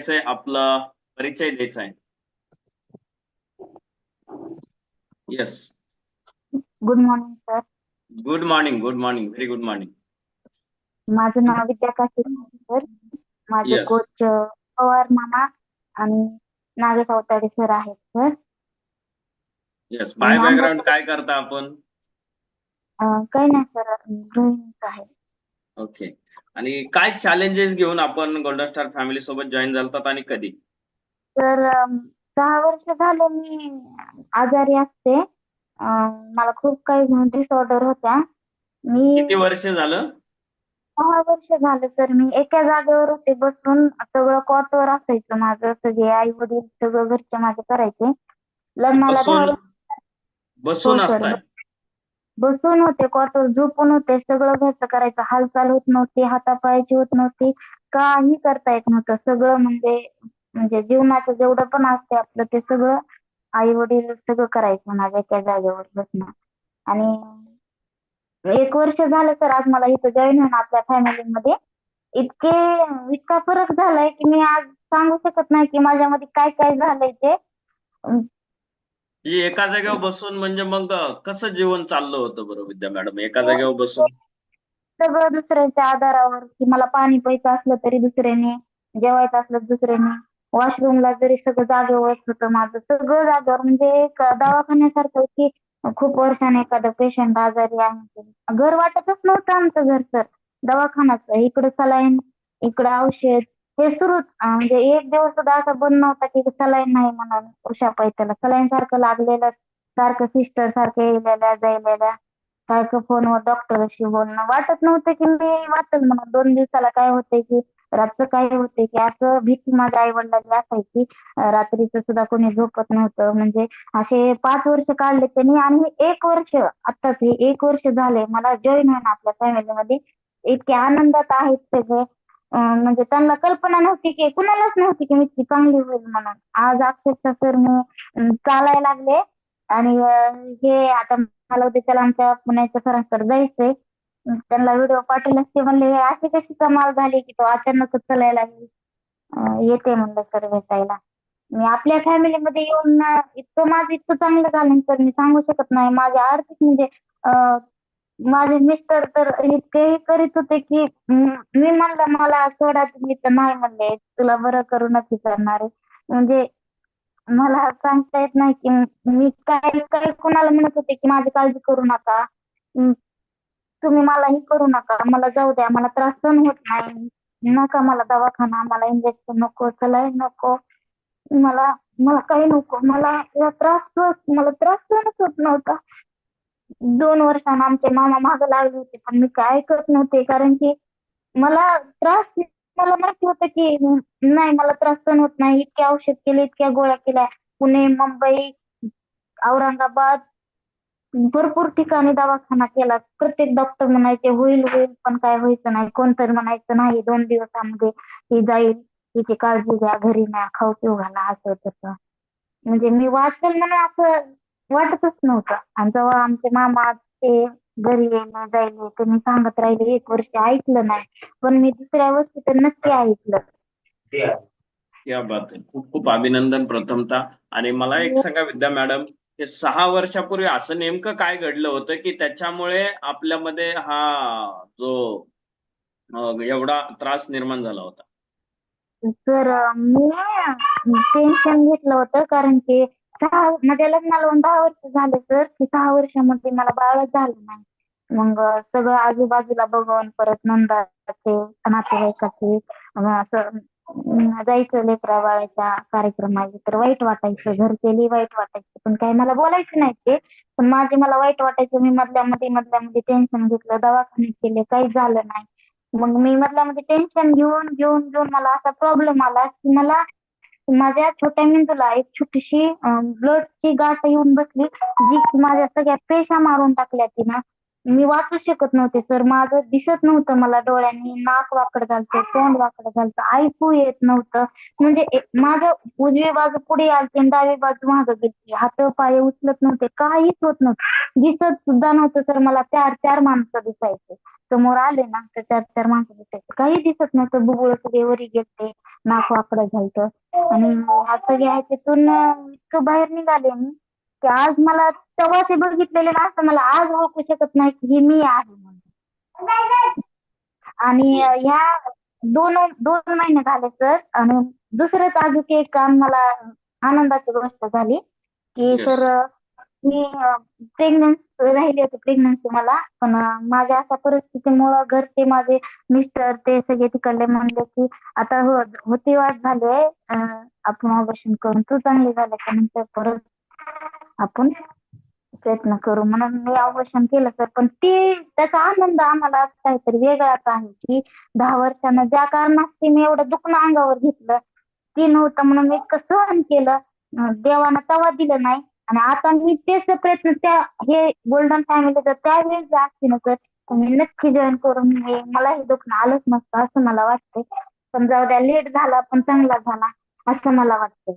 बोलायचंय आपला परिचय द्यायचा आहे yes good morning sir good morning good morning very good morning माझं नाव विद्या काशीद सर माझे. कोच पवार मामा आणि नागे सावताडे सर आहेत सर येस बाय बॅकग्राऊंड काय करता आपण? काही नाही सर गृहिणीच आहे. ओके. आणि काय चॅलेंजेस घेऊन आपण गोल्डन स्टार फॅमिली सोबत जॉईन झालतात आणि कधी? तर सहा वर्ष झाले मी आजारी असते. अं, मला खूप काही डिसऑर्डर होत्या. मी किती वर्ष झालं? सहा वर्ष झालं तर मी एका जागेवर होते बसून सगळं कॉटवर असायचं माझं सगळे आई वडील सगळं घरचे माझे करायचे. लग्नाला दहा बसून बसून हो, sir. असताय. बसून होते कॉटवर झोपून होते सगळं घरचं करायचं. हालचाल होत नव्हती हातापायाची होत नव्हती काही करता येत नव्हतं. सगळं म्हणजे म्हणजे जीवनाचं जेवढं पण असते आपलं ते सगळं आई वडील सगळं करायचं माझ्या त्या जागेवर बसणं आणि एक वर्ष झालं तर आज मला इथं जॉईन होऊन आपल्या फॅमिलीमध्ये इतके इतका फरक झालाय की मी आज सांगू शकत नाही की माझ्यामध्ये काय काय झालंय ते. एका जागेवर बसून म्हणजे मग कसं जीवन चाललं होतं बरं विद्या मॅडम? एका जागेवर बसून? सगळं दुसऱ्याच्या आधारावर. की मला पाणी प्यायचं असलं तरी दुसऱ्याने जेवायचं असलं तर दुसऱ्याने. वॉशरूमला जरी सगळं जागेवर होतं माझं सगळं जागेवर. म्हणजे एक दवाखान्यासारखं की खूप वर्षाने एखादं पेशंट आजारी आहे. घर वाटतच नव्हतं आमचं घर सर. दवाखानाच इकडं सलाईन इकडं औषध हे सुरूच म्हणजे एक दिवस सुद्धा असा बंद नव्हता की सलाईन नाही म्हणून उषा पैताला सलाईन सारखं लागलेलं सारखं सिस्टर सारखं यायलेल्या जायलेल्या सारखं फोनवर डॉक्टरशी बोलणं. वाटत नव्हतं की मी वाटेल म्हणून. दोन दिवसाला काय होतंय की रातचं काय होते की असं भीती माझ्या आई वडिलांची असायची रात्रीचं सुद्धा कोणी झोपत नव्हतं. म्हणजे असे पाच वर्ष काढले त्यांनी आणि एक वर्ष आताच हे एक वर्ष झाले मला जॉईन होऊन आपल्या फॅमिलीमध्ये इतके आनंदात आहेत सगळे. म्हणजे त्यांना कल्पना नव्हती की कुणालाच नव्हती की मी इतकी चांगली होईल म्हणून. आज अक्षरशः सर मी चालायला लागले. आणि हे आता मला होते त्याला आमच्या पुण्याच्या सरांकडे जायचंय. त्यांना व्हिडिओ पाठवला ते म्हणले हे अशी कशी कमाल झाली की तो अचानक चालायला लागली येते म्हणलं सर भेटायला. मी आपल्या फॅमिलीमध्ये येऊन इतकं माझं इतकं चांगलं झालं तर मी सांगू शकत नाही. माझ्या आर्थिक म्हणजे माझे मिस्टर तर इतके हे करीत होते की मी म्हणलं मला सोडा तुम्ही तर नाही म्हणले तुला बरं करूनच हे करणार आहे. म्हणजे मला सांगता येत नाही की मी काय काय कोणाला म्हणत होते की माझी काळजी करू नका. तुम्ही मला हे करू नका. मला जाऊ द्या. मला त्रास सहन होत नाही. नका मला दवाखाना. मला इंजेक्शन नको. सलाईन नको. मला मला काही नको. मला त्रास मला त्रास सहनच होत नव्हता. दोन वर्षांना आमचे मामा मागे लागले होते पण मी काय ऐकत नव्हते. कारण की मला त्रास मला माहिती होतं की नाही मला त्रास सहन होत नाही. इतके औषध केले इतक्या गोळ्या केल्या. पुणे मुंबई औरंगाबाद भरपूर ठिकाणी दवाखाना केला. प्रत्येक डॉक्टर म्हणायचे होईल होईल पण काय व्हायचं नाही. कोणतरी म्हणायचं नाही दोन दिवसामध्ये ही जाईल. हिची काळजी घ्या घरी ना खाऊ पिऊ घाला असं तसं म्हणजे मी वाचेल म्हणून असं वाटतच नव्हतं. आणि जेव्हा आमचे मामा ते घरी येणं जायले ते मी सांगत राहिले एक वर्ष ऐकलं नाही. पण मी दुसऱ्या वर्षी तर नक्की ऐकलं. क्या बात खूप खूप अभिनंदन प्रथमतः. आणि मला एक सांगा विद्या मॅडम हे सहा वर्षापूर्वी असं नेमकं काय घडलं होतं की त्याच्यामुळे आपल्यामध्ये हा जो एवढा त्रास निर्माण झाला होता? तर मी टेन्शन घेतलं होतं कारण की सहा माझ्या लग्नाला होऊन दहा वर्ष झाले तर की सहा वर्षामध्ये मला बाळच झालं नाही. मग सगळं आजूबाजूला बघून परत नंदाचे नातेवाईकाचे असं जायचं लेकरा बाळाच्या कार्यक्रमाचे तर वाईट वाटायचं. घरचेली वाईट वाटायचं. पण काही मला बोलायचं नाही ते. पण माझे मला वाईट वाटायचं. मी मधल्यामध्ये मधल्यामध्ये टेन्शन घेतलं. दवाखाने केले काही झालं नाही. मग मी मधल्यामध्ये टेन्शन घेऊन घेऊन घेऊन मला असा प्रॉब्लेम आला की मला माझ्या छोट्या मेंदूला एक छोटीशी ब्लडची गाठ येऊन बसली जी माझ्या सगळ्या पेशा मारून टाकल्या तिनं. मी वाचू शकत नव्हते सर माझं दिसत नव्हतं मला डोळ्यांनी. नाक वाकड घालतं तोंड वाकड घालतं ऐकू येत नव्हतं. म्हणजे माझं उजवी बाजू पुढे आलती आणि डावी बाजू मागं गेली हात पाय उचलत नव्हते काहीच होत नव्हतं. दिसत सुद्धा नव्हतं सर मला चार चार माणसं दिसायचे. समोर आले ना तर चार चार माणसं दिसायचे. काही दिसत नव्हतं. बुबुळ सगळे वरी गेलते नाक वाकडं घालतं आणि हात सगळे आहे इतकं बाहेर निघाले मी. की आज मला तेव्हा ते बघितलेले माणसं मला आज ओळखू शकत नाही की हे मी आहे म्हणून आणि ह्या दोन दोन महिने झाले सर आणि दुसरंच अजून एक काम मला आनंदाची गोष्ट झाली की. सर मी प्रेग्नन्स राहिली होती प्रेग्नन्सी मला पण माझ्या अशा परिस्थितीमुळं घरचे माझे मिस्टर ते सगळे तिकडले म्हणले की आता हो होती वाट झाली आपण ऑपरेशन करून तू चांगली झाल्याच्यानंतर परत आपण प्रयत्न करू. म्हणून मी ऑपरेशन केलं सर पण ते त्याचा आनंद आम्हाला काहीतरी वेगळाच आहे की दहा वर्षानं ज्या कारणात मी एवढं दुखणं अंगावर घेतलं ते नव्हतं म्हणून मी इतकं सहन केलं. देवानं तवा दिलं नाही. आणि आता मी तेच प्रयत्न त्या हे गोल्डन फॅमिली तर त्यावेळेस जर असते ना सर मी नक्की जॉईन करून हे मला हे दुखणं आलंच नसतं असं मला वाटतंय. समजा उद्या लेट झाला पण चांगला झाला असं मला वाटतंय.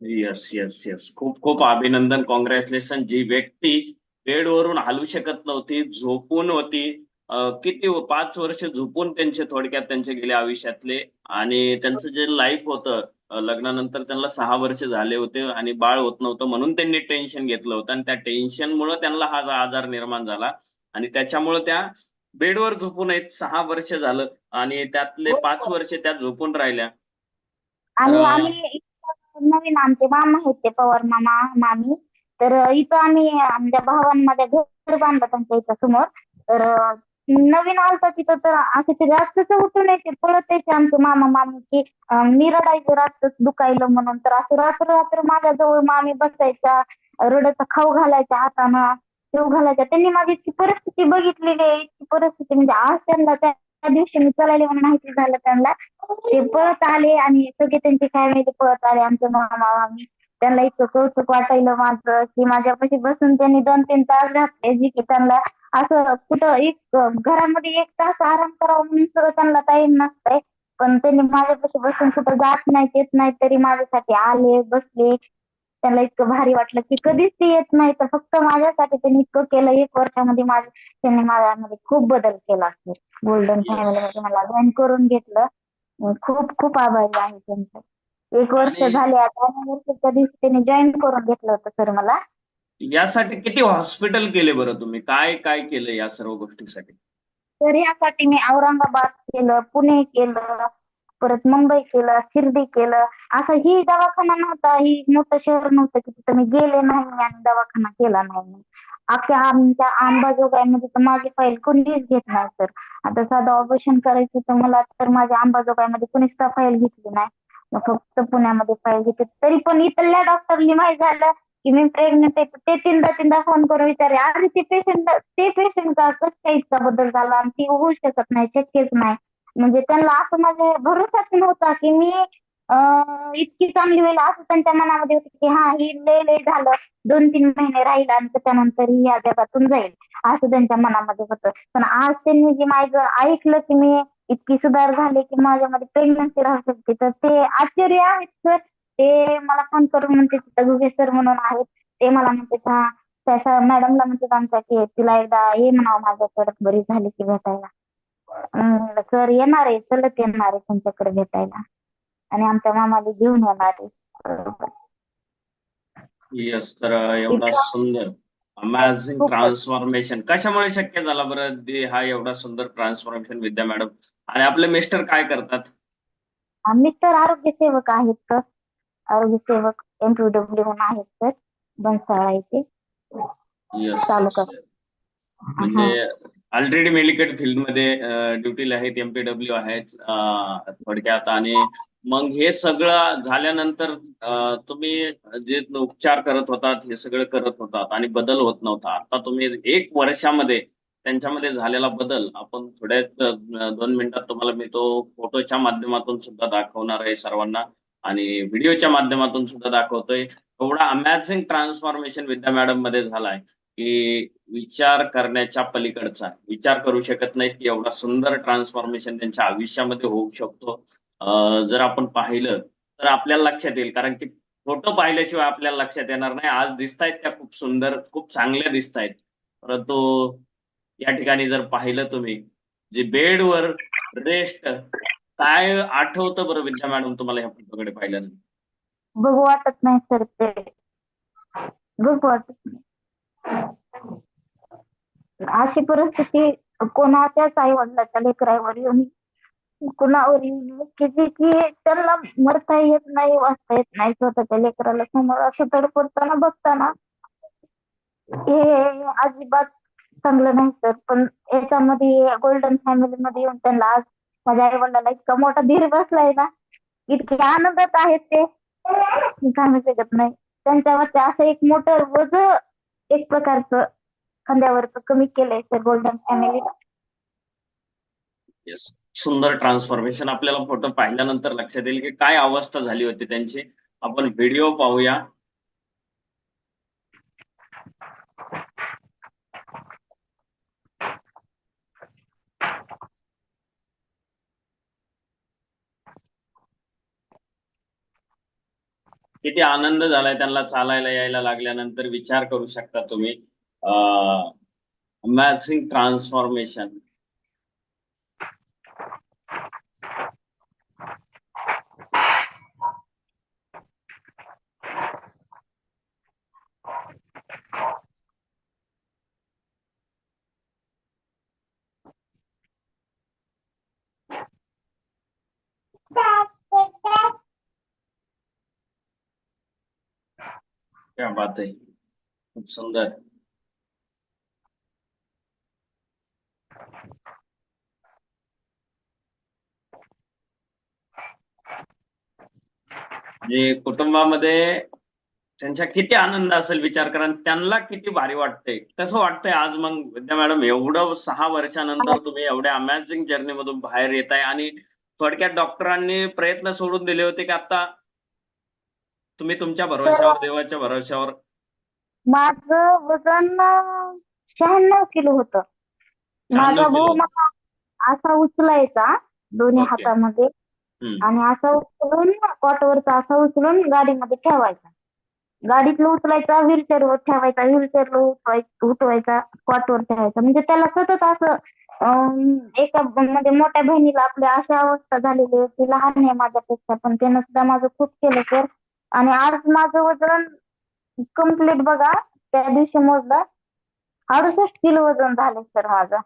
येस येस येस खूप खूप अभिनंदन कॉंग्रॅच्युलेशन जी व्यक्ती बेडवरून हलू शकत नव्हती झोपून होती किती पाच वर्ष झोपून त्यांचे थोडक्यात त्यांचे गेले आयुष्यातले आणि त्यांचं जे लाईफ होतं लग्नानंतर त्यांना सहा वर्ष झाले होते आणि बाळ होत नव्हतं म्हणून त्यांनी टेन्शन घेतलं होतं आणि त्या टेन्शनमुळे त्यांना हा आजार निर्माण झाला आणि त्याच्यामुळे त्या बेडवर झोपून आहेत सहा वर्ष झालं आणि त्यातले पाच वर्ष त्या झोपून राहिल्या. आणि आम्ही नवीन आमचे मामा आहेत ते पवार मामा मामी. तर इथं आम्ही आमच्या भावांमध्ये घर बांधलं त्यांच्या इथं समोर. तर नवीन आलता तिथं तर असं ते रातच उठून यायचे पळत यायचे आमचे मामा मामी की मी रडायचे रातच दुखायलं म्हणून. तर असं रात्र रात्र माझ्याजवळ मामी बसायच्या रडत खाऊ घालायच्या हातानं शेव घालायच्या. त्यांनी माझी इतकी परिस्थिती बघितलेली आहे. इतकी परिस्थिती म्हणजे आज त्यांना त्या दिवशी मी चालायले म्हणून माहिती झालं त्यांना. ते पळत आले आणि सगळे त्यांची फॅमिली पळत आले. आमचे मामा मामी त्यांना इतकं कौतुक वाटायलं माझं की माझ्यापाशी बसून त्यांनी दोन तीन तास घातले जी की त्यांना असं कुठं एक घरामध्ये एक तास आराम करावा म्हणून सगळं त्यांना टाइम नसतंय. पण त्यांनी माझ्यापाशी बसून कुठं जात नाही येत नाही तरी माझ्यासाठी आले बसले. त्यांना इतकं भारी वाटलं की कधीच ते येत नाही. तर फक्त माझ्यासाठी त्यांनी इतकं केलं. एक वर्षामध्ये माझं त्यांनी माझ्यामध्ये खूप बदल केला. असेल गोल्डन Yes. फॅमिलीमध्ये मला जॉईन करून घेतलं. खूप खूप आभारी आहे त्यांचं. एक वर्ष झाले आता वर्षाच्या दिवशी त्यांनी जॉईन करून घेतलं होतं सर मला. यासाठी किती हॉस्पिटल केले बरं तुम्ही? काय काय केलं या सर्व गोष्टीसाठी? तर यासाठी मी औरंगाबाद केलं पुणे केलं परत मुंबई केलं शिर्डी केलं. असं ही दवाखाना नव्हता ही मोठं शहर नव्हतं की तिथं मी गेले नाही आणि दवाखाना केला नाही मी. अख्ख्या आमच्या अंबाजोगाईमध्ये तर माझी फाईल कोणीच घेत नाही सर आता साधं ऑपरेशन करायचं तर मला तर माझ्या अंबाजोगाईमध्ये कोणीच का फाईल घेतली नाही. मग फक्त पुण्यामध्ये फाईल घेतली. तरी पण इथल्या डॉक्टरनी माहीत झालं की मी प्रेग्नेंट आहे ते तीनदा तीनदा फोन करून विचारे अरे ते पेशंट ते पेशंट का कसं काय इतका बदल झाला? आणि ती होऊ शकत नाही शक्यच नाही. म्हणजे त्यांना असं माझ्या भरोसाच नव्हता की मी इतकी चांगली होईल असं त्यांच्या मनामध्ये होतं की हा ही लय लय झालं. दोन तीन महिने राहील आणि त्याच्यानंतर ही या जगातून जाईल. असं त्यांच्या मनामध्ये होतं. पण आज त्यांनी जे माझं ऐकलं की मी इतकी सुधार झाली की माझ्यामध्ये प्रेग्नन्सी राहू शकते तर ते आश्चर्य आहेत सर. ते मला फोन करून म्हणते तिथं गुगे सर म्हणून आहेत. ते मला म्हणते हा त्याच्या मॅडमला म्हणते आमच्या की तिला एकदा ये म्हणावं माझ्याकडे बरी झाली की भेटायला. सर येणार आहे चलत येणार आहे तुमच्याकडे भेटायला. आणि आमच्या मामाला घेऊन येणार आहे. येस तर एवढा सुंदर अमॅझिंग. ट्रान्सफॉर्मेशन कशामुळे शक्य झाला बरं दे हा एवढा सुंदर ट्रान्सफॉर्मेशन विद्या मॅडम आणि आपले मिस्टर काय करतात? मिस्टर आरोग्य सेवक आहेत तर आरोग्य सेवक एमपीडब्ल्यू म्हणून आहेत तर बनसाळा येस तालुका. म्हणजे ऑलरेडी मेडिकल फील्डमध्ये ड्युटीला आहेत एमपीडब्ल्यू आहेत थोडक्यात आणि मग हे सगळं झाल्यानंतर तुम्ही जे उपचार करत होतात हे सगळं करत होतात आणि बदल होत नव्हता. आता तुम्ही एक वर्षामध्ये त्यांच्यामध्ये झालेला बदल आपण थोड्याच दोन मिनिटात तुम्हाला मी तो फोटोच्या माध्यमातून सुद्धा दाखवणार आहे सर्वांना आणि व्हिडिओच्या माध्यमातून सुद्धा दाखवतोय. एवढा अमॅझिंग ट्रान्सफॉर्मेशन विद्या मॅडममध्ये झालाय. की विचार करण्याच्या पलीकडचा. विचार करू शकत नाही की एवढा सुंदर ट्रान्सफॉर्मेशन त्यांच्या आयुष्यामध्ये होऊ शकतो. जर आपण पाहिलं तर आपल्याला लक्षात येईल. कारण की फोटो पाहिल्याशिवाय आपल्याला लक्षात येणार नाही. आज दिसतायत त्या खूप सुंदर खूप चांगल्या दिसतायत. परंतु या ठिकाणी जर पाहिलं तुम्ही जे बेडवर रेस्ट काय आठवतं बरं विद्या मॅडम तुम्हाला ह्या फोटोकडे पाहिल्यानंतर? बघू वाटत नाही सर ते. बघू वाटत नाही. अशी परिस्थिती कोणाच्याच आई वडिलाच्या लेकरावर येऊन कुणावर येऊन की की त्यांना मरता येत नाही वाचता येत नाही स्वतःच्या लेकराला समोर. असं तडफडताना बघताना हे अजिबात चांगलं नाही सर. पण याच्यामध्ये गोल्डन फॅमिली मध्ये येऊन त्यांना आज माझ्या आई वडिलाला इतका मोठा धीर बसलाय ना इतके आनंदात आहेत ते. सांगू शकत नाही. त्यांच्यावरती असं एक मोठं वज एक प्रकारचं खांद्यावरचं कमी केलंय सर गोल्डन फॅमिलीला येस सुंदर ट्रान्सफॉर्मेशन आपल्याला फोटो पाहिल्यानंतर लक्षात येईल की काय अवस्था झाली होती त्यांची. आपण व्हिडिओ पाहूया. किती आनंद झालाय त्यांना चालायला यायला लागल्यानंतर विचार करू शकता तुम्ही. अमॅझिंग ट्रान्सफॉर्मेशन क्या बात आहे खूप सुंदर। म्हणजे कुटुंबामध्ये त्यांच्या किती आनंद असेल विचार करा त्यांना किती भारी वाटतंय. कसं वाटतंय आज मग विद्या मॅडम एवढं सहा वर्षानंतर तुम्ही एवढ्या अमॅझिंग जर्नी मधून बाहेर येत आहे आणि थोडक्यात डॉक्टरांनी प्रयत्न सोडून दिले होते की आता तुम्ही तुमच्या भरोश्यावर देवाच्या भरोश्यावर माझं वजन शहाण्णव किलो होतं माझा 96 भाऊ किलो. मला असा उचलायचा दोन्ही ओके. हातामध्ये हम्म. आणि असा उचलून कॉटवरचा असा उचलून गाडीमध्ये ठेवायचा गाडीतलं उचलायचा व्हीलचेअरवर ठेवायचा व्हीलचेअरला उठवायचा उठवायचा कॉटवर ठेवायचा म्हणजे त्याला सतत असं अं, एका म्हणजे मोठ्या बहिणीला आपल्या अशा अवस्था झालेली आहे ती लहान आहे माझ्यापेक्षा पण त्यानं सुद्धा माझं खूप केलं सर आणि आज माझं वजन कंप्लीट बघा त्या दिवशी मोजलं अडुसष्ट किलो वजन झालं सर माझं.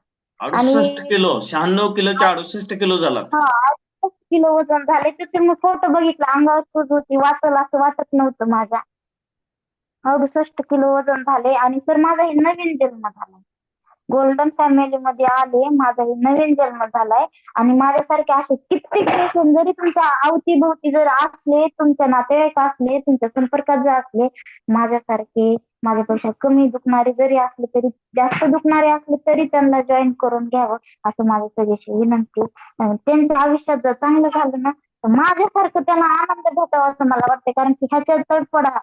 अडुसष्ट किलो शहाण्णव किलोच्या अडुसष्ट किलो झाला. हा अडुसष्ट किलो वजन झाले. तर तुम्ही फोटो बघितला अंगावर सूज होती वाचल असं वाटत नव्हतं माझ्या. अडुसष्ट किलो वजन झाले आणि सर माझा हे नवीन जन्म झाला. गोल्डन फॅमिली मध्ये आले. माझा हे नवीन जन्म झालाय. आणि माझ्यासारखे असे कित्येक पेशंट जरी तुमच्या अवतीभोवती जर असले तुमच्या नातेवाईक असले तुमच्या संपर्कात जर असले माझ्यासारखे माझ्यापेक्षा कमी दुखणारे जरी असले तरी जास्त दुखणारे असले तरी त्यांना जॉईन करून घ्यावं असं माझं सजेशन विनंती त्यांच्या आयुष्यात जर चांगलं झालं ना तर माझ्यासारखं त्यांना आनंद भेटावा असं मला वाटतं कारण की ह्याच्या तडफडा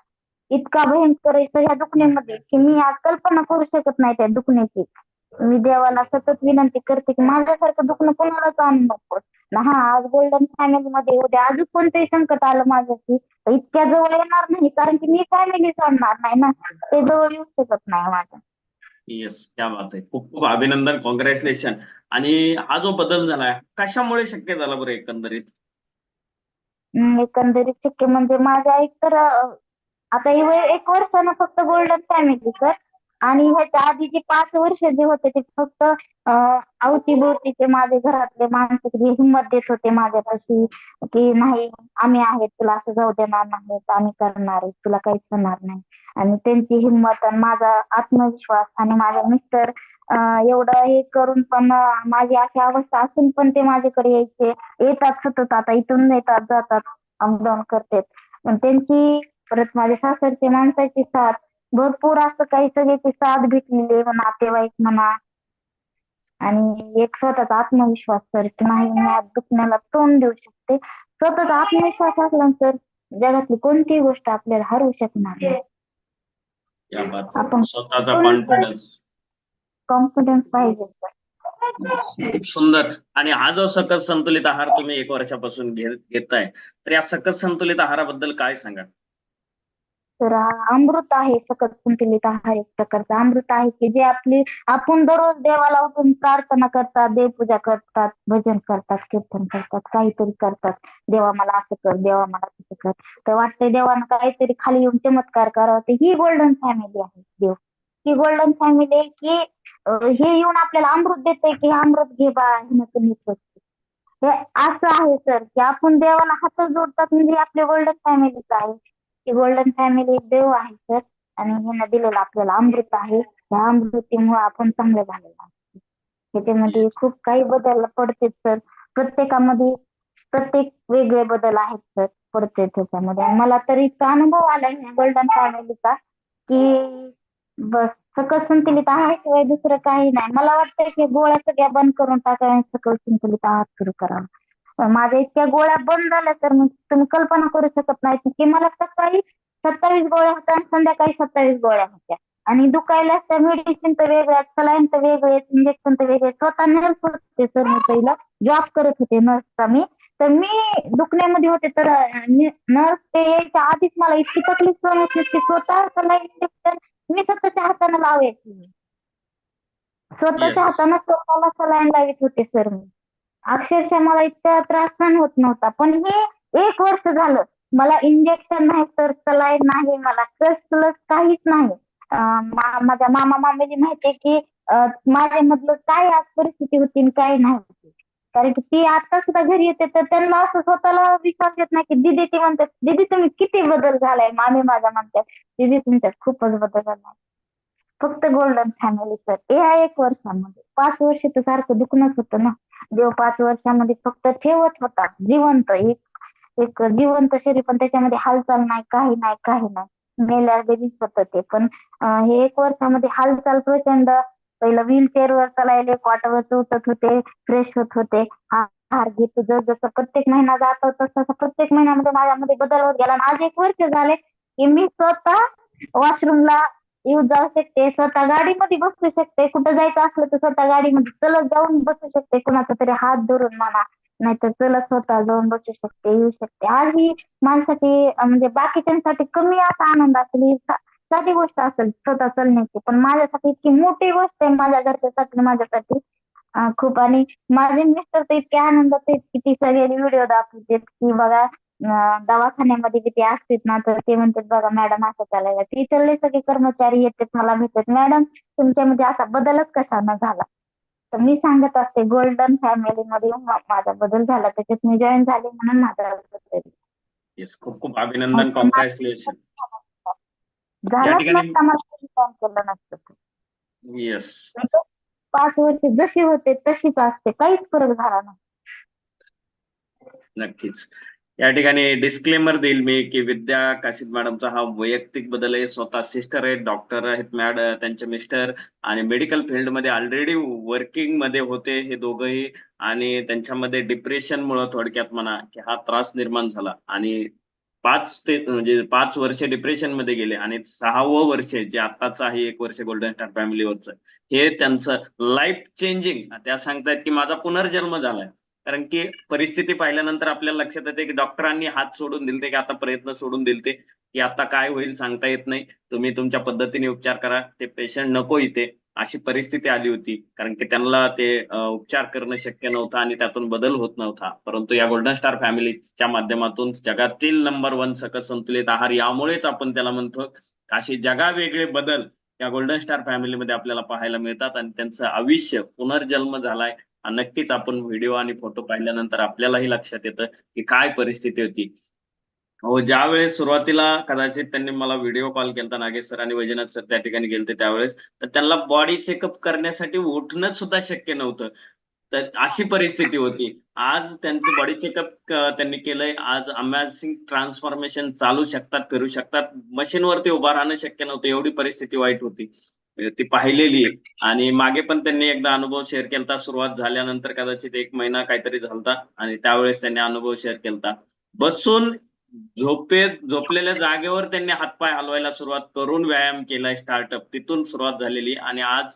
इतका भयंकर आहे. ह्या दुखण्यामध्ये की मी आज कल्पना करू शकत नाही त्या दुखण्याची. मी देवाला सतत विनंती करते की माझ्यासारखं दुखणं कोणालाच आणू नको. हा आज गोल्डन फॅमिली मध्ये उद्या अजून कोणतंही संकट आलं माझ्याशी तर इतक्या जवळ येणार नाही कारण की मी फॅमिली सोडणार नाही ना. ते जवळ येऊ शकत नाही माझ्या. येस क्या बात आहे. खूप खूप अभिनंदन कॉंग्रॅच्युलेशन आणि हा जो बदल झालाय कशामुळे शक्य झाला बरं एकंदरीत? एकंदरीत शक्य म्हणजे माझ्या एक तर आता हे एक वर्षानं फक्त गोल्डन फॅमिली सर आणि ह्याच्या आधी जे पाच वर्ष जे होते ते फक्त अवतीभोवतीचे माझे घरातले माणसं जे हिंमत देत होते माझ्यापाशी की नाही आम्ही आहेत तुला असं जाऊ देणार नाही आम्ही करणार आहे तुला काहीच होणार नाही. आणि त्यांची हिंमत आणि माझा आत्मविश्वास आणि माझा मिस्टर एवढं हे करून पण माझी अशी अवस्था असून पण ते माझ्याकडे यायचे. येतात सतत आता इथून येतात जातात अपडाऊन करतात. पण त्यांची परत माझ्या सासरचे माणसाची साथ भरपूर असं काही सगळ्याची साथ भेटलेली आहे नातेवाईक म्हणा. आणि एक स्वतःचा आत्मविश्वास सर की नाही मी आज दुखण्याला तोंड देऊ शकते. स्वतःचा आत्मविश्वास असला सर जगातली कोणतीही गोष्ट आपल्याला हरवू शकणार नाही. आपण स्वतःचा कॉन्फिडन्स कॉन्फिडन्स पाहिजे. सर सुंदर. आणि हा जो सकस संतुलित आहार तुम्ही एक वर्षापासून घे घेताय तर या सकस संतुलित आहाराबद्दल काय सांगा तर हा अमृत आहे सकत संतुलित आहार एक प्रकारचा अमृत आहे की जे आपली आपण दररोज देवाला उठून प्रार्थना करतात देवपूजा करतात भजन करतात कीर्तन करतात काहीतरी करतात. देवा मला असं कर देवा मला तसं कर. तर वाटतंय देवानं काहीतरी खाली येऊन चमत्कार करावा. ते ही गोल्डन फॅमिली आहे देव. ही गोल्डन फॅमिली आहे की हे येऊन आपल्याला अमृत देते की अमृत घे बा तुम्ही हे असं आहे सर की आपण देवाला हात जोडतात म्हणजे आपली गोल्डन फॅमिलीच आहे. ही गोल्डन फॅमिली एक देव आहे सर आणि हिनं दिलेलं आपल्याला अमृत आहे. त्या अमृतीमुळे आपण चांगलं झालेलं आहे त्याच्यामध्ये खूप काही बदल पडते सर प्रत्येकामध्ये प्रत्येक वेगळे बदल आहेत सर पडते त्याच्यामध्ये. मला तर इतका अनुभव आलाय गोल्डन फॅमिलीचा की बस सकल संतुलित आहाराशिवाय दुसरं काही नाही. मला वाटतं की गोळ्या सगळ्या बंद करून टाकाव्या सकल संतुलित आहार सुरू करावा पण माझ्या इतक्या गोळ्या बंद झाल्या तर मग तुम्ही कल्पना करू शकत नाही की मला सकाळी सत्तावीस गोळ्या होत्या आणि संध्याकाळी सत्तावीस गोळ्या होत्या. आणि दुखायला त्या मेडिसिन तर वेगळ्या सलाईन तर वेगळे इंजेक्शन तर वेगळे. स्वतः नर्स होते सर मी पहिलं. जॉब करत होते नर्सचा मी. तर मी दुखण्यामध्ये होते तर नर्स ते यायच्या आधीच मला इतकी तकलीफ सहन होत होती स्वतः सलाईन इंजेक्शन मी स्वतःच्या हाताने लावायची. स्वतःच्या. हाताने स्वतःला सलाईन लावित होते सर मी. अक्षरशः मला इतका त्रास पण होत नव्हता. पण हे एक वर्ष झालं. मला इंजेक्शन नाही तर सलाईन नाही मला कसलंच काहीच नाही. माझ्या मामा मामीला माहितीये की माझ्यामधलं माझ्या मधलं काय आज परिस्थिती होती आणि काय नाही होती. कारण की ती आता सुद्धा घरी येते तर त्यांना असं स्वतःला विश्वास येत नाही की दीदी ती म्हणतात दीदी तुम्ही किती बदल झालाय? मामी माझ्या म्हणतात दीदी तुमच्यात खूपच बदल झाला फक्त गोल्डन फॅमिली सर या एक वर्षामध्ये. पाच वर्ष तर सारखं दुखणंच होतं ना. देव पाच वर्षामध्ये फक्त ठेवत होता. जिवंत एक एक जिवंत शरीर पण त्याच्यामध्ये हालचाल नाही काही नाही काही नाही. मेल्या बेबीच होत ते. पण हे एक वर्षामध्ये हालचाल प्रचंड. पहिलं व्हीलचेअर वर चालायले क्वाटावर उठत होते फ्रेश होत होते. आहार घेत जस जसं प्रत्येक महिना जात होता तसं प्रत्येक महिन्यामध्ये माझ्यामध्ये बदल होत गेला. आणि आज एक वर्ष झाले की मी स्वतः वॉशरूमला येऊ जाऊ शकते. स्वतः गाडीमध्ये बसू शकते. कुठं जायचं असलं तर स्वतः गाडीमध्ये चलत जाऊन बसू शकते. कुणाचा तरी हात धरून म्हणा नाहीतर चलत स्वतः जाऊन बसू शकते येऊ शकते. आज ही माणसाची म्हणजे बाकीच्यांसाठी कमी असा आनंद असेल ही सा- साधी गोष्ट असेल स्वतः चलण्याची. पण माझ्यासाठी इतकी मोठी गोष्ट आहे माझ्या घरच्यासाठी माझ्यासाठी. अं, खूप. आणि माझे मिस्टर तर इतके आनंदात आहेत की ती सगळे व्हिडिओ दाखवतात की बघा दवाखान्यामध्ये किती असतात ना तर ते म्हणतात बघा मॅडम असं चालायला. तिथले सगळे कर्मचारी येतात मला भेटतात मॅडम तुमच्यामध्ये असा बदलच कशानं झाला? तर मी सांगत असते गोल्डन फॅमिली मध्ये माझा बदल झाला त्याच्यात मी जॉईन झाले म्हणून माझा. येस खूप खूप अभिनंदन कॉंग्रॅच्युलेशन ठिकाणी- नसता केलं येस तर पाच वर्ष जशी होते तशीच असते काहीच फरक झाला नाही नक्कीच. या ठिकाणी डिस्क्लेमर देईल मी की विद्या काशीद मॅडमचा हा वैयक्तिक बदल आहे. स्वतः सिस्टर आहेत डॉक्टर आहेत मॅड त्यांचे मिस्टर आणि मेडिकल फील्डमध्ये ऑलरेडी वर्किंगमध्ये होते हे दोघंही. आणि त्यांच्यामध्ये डिप्रेशन मुळे थोडक्यात म्हणा की हा त्रास निर्माण झाला. आणि पाच ते म्हणजे पाच वर्ष डिप्रेशनमध्ये गेले आणि सहावं वर्ष जे आताच आहे एक वर्ष गोल्डन स्टार फॅमिलीवरचं हे त्यांचं लाईफ चेंजिंग त्या सांगतायत की माझा पुनर्जन्म झालाय. कारण की परिस्थिती पाहिल्यानंतर आपल्याला लक्षात येते की डॉक्टरांनी हात सोडून दिलते की? आता प्रयत्न सोडून दिलते की आता काय होईल सांगता येत नाही. तुम्ही तुमच्या पद्धतीने उपचार करा. ते पेशंट नको इथे. अशी परिस्थिती आली होती. कारण की त्यांना ते उपचार करणं शक्य नव्हतं आणि त्यातून बदल होत नव्हता. परंतु या गोल्डन स्टार फॅमिलीच्या माध्यमातून जगातील नंबर वन सकस संतुलित आहार यामुळेच आपण त्याला म्हणतो असे जगावेगळे बदल या गोल्डन स्टार फॅमिलीमध्ये आपल्याला पाहायला मिळतात आणि त्यांचं आयुष्य पुनर्जन्म झालाय. नक्कीच आपण व्हिडिओ आणि फोटो पाहिल्यानंतर आपल्यालाही लक्षात येतं की काय परिस्थिती होती. हो ज्या वेळेस सुरुवातीला कदाचित त्यांनी मला व्हिडिओ कॉल केलता नागेश सर आणि वैजनाथ सर त्या ठिकाणी गेलते त्यावेळेस तर त्यांना बॉडी चेकअप करण्यासाठी उठणं सुद्धा शक्य नव्हतं. तर अशी परिस्थिती होती. आज त्यांचं बॉडी चेकअप त्यांनी केलंय. आज अम्यासिंग ट्रान्सफॉर्मेशन चालू शकतात फिरू शकतात. मशीनवरती उभा राहणं शक्य नव्हतं. एवढी परिस्थिती वाईट होती. म्हणजे ती पाहिलेली आहे. आणि मागे पण त्यांनी एकदा अनुभव शेअर केलता. सुरुवात झाल्यानंतर कदाचित एक महिना काहीतरी झालता आणि त्यावेळेस त्यांनी अनुभव शेअर केलता. बसून झोपेत झोपलेल्या जागेवर त्यांनी हातपाय हलवायला सुरुवात करून व्यायाम केला स्टार्टअप तिथून सुरुवात झालेली आणि आज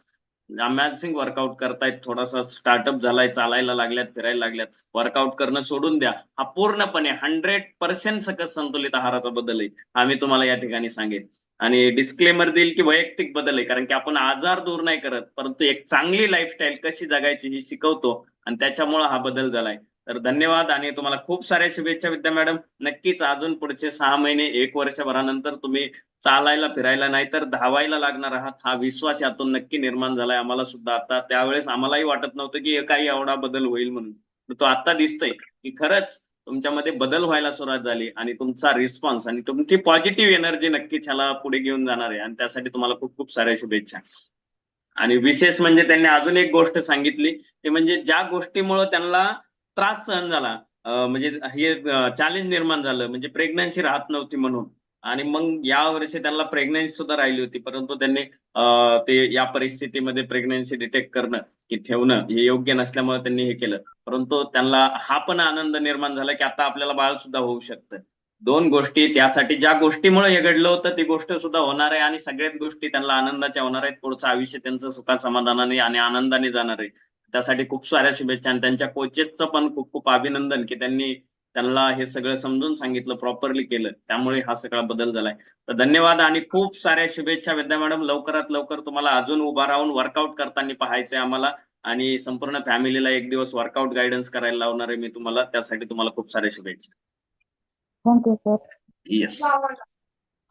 अमेझिंग वर्कआउट करतायत. थोडासा स्टार्टअप झालाय चालायला लागल्यात फिरायला लागल्यात. वर्कआउट करणं सोडून द्या. हा पूर्णपणे हंड्रेड पर्सेंट सकस संतुलित आहाराचा बदल आहे. आम्ही तुम्हाला या ठिकाणी सांगेन. आणि डिस्क्लेमर देईल की वैयक्तिक बदल आहे कारण की आपण आजार दूर नाही करत परंतु एक चांगली लाईफस्टाईल कशी जगायची ही शिकवतो आणि त्याच्यामुळे हा बदल झालाय. तर धन्यवाद आणि तुम्हाला खूप साऱ्या शुभेच्छा विद्या मॅडम. नक्कीच अजून पुढचे सहा महिने एक वर्षभरानंतर तुम्ही चालायला फिरायला नाही तर धावायला लागणार आहात हा विश्वास यातून नक्की निर्माण झालाय. आम्हाला सुद्धा आता त्यावेळेस आम्हालाही वाटत नव्हतं की काही एवढा बदल होईल म्हणून. तो आता दिसतोय की खरंच तुमच्यामध्ये बदल व्हायला सुरुवात झाली आणि तुमचा रिस्पॉन्स आणि तुमची पॉझिटिव्ह एनर्जी नक्कीच ह्याला पुढे घेऊन जाणार आहे. आणि त्यासाठी तुम्हाला खूप खूप साऱ्या शुभेच्छा. आणि विशेष म्हणजे त्यांनी अजून एक गोष्ट सांगितली ते म्हणजे ज्या गोष्टीमुळे त्यांना त्रास सहन झाला म्हणजे हे चॅलेंज निर्माण झालं म्हणजे प्रेग्नन्सी राहत नव्हती म्हणून. आणि मग या वर्षी त्यांना प्रेग्नन्सी सुद्धा राहिली होती. परंतु त्यांनी ते या परिस्थितीमध्ये प्रेग्नन्सी डिटेक्ट करणं की ठेवणं हे योग्य नसल्यामुळे त्यांनी हे केलं. परंतु त्यांना हा पण आनंद निर्माण झाला की आता आपल्याला बाळ सुद्धा होऊ शकतं. दोन गोष्टी त्यासाठी ज्या गोष्टीमुळे हे घडलं होतं ती गोष्ट सुद्धा होणार आहे आणि सगळ्याच गोष्टी त्यांना आनंदाच्या होणार आहेत. पुढचं आयुष्य त्यांचं सुखा समाधानाने आणि आनंदाने जाणार आहे. त्यासाठी खूप साऱ्या शुभेच्छा आणि त्यांच्या कोचेसचं पण खूप खूप अभिनंदन की त्यांनी त्यांना हे सगळं समजून सांगितलं प्रॉपरली केलं. त्यामुळे हा सगळा बदल झालाय. तर धन्यवाद आणि खूप साऱ्या शुभेच्छा विद्या मॅडम. लवकरात लवकर तुम्हाला अजून उभा राहून वर्कआउट करताना पाहायचंय आम्हाला आणि संपूर्ण फॅमिलीला एक दिवस वर्कआउट गायडन्स करायला लावणार आहे मी तुम्हाला. त्यासाठी तुम्हाला खूप साऱ्या शुभेच्छा. Thank you sir yes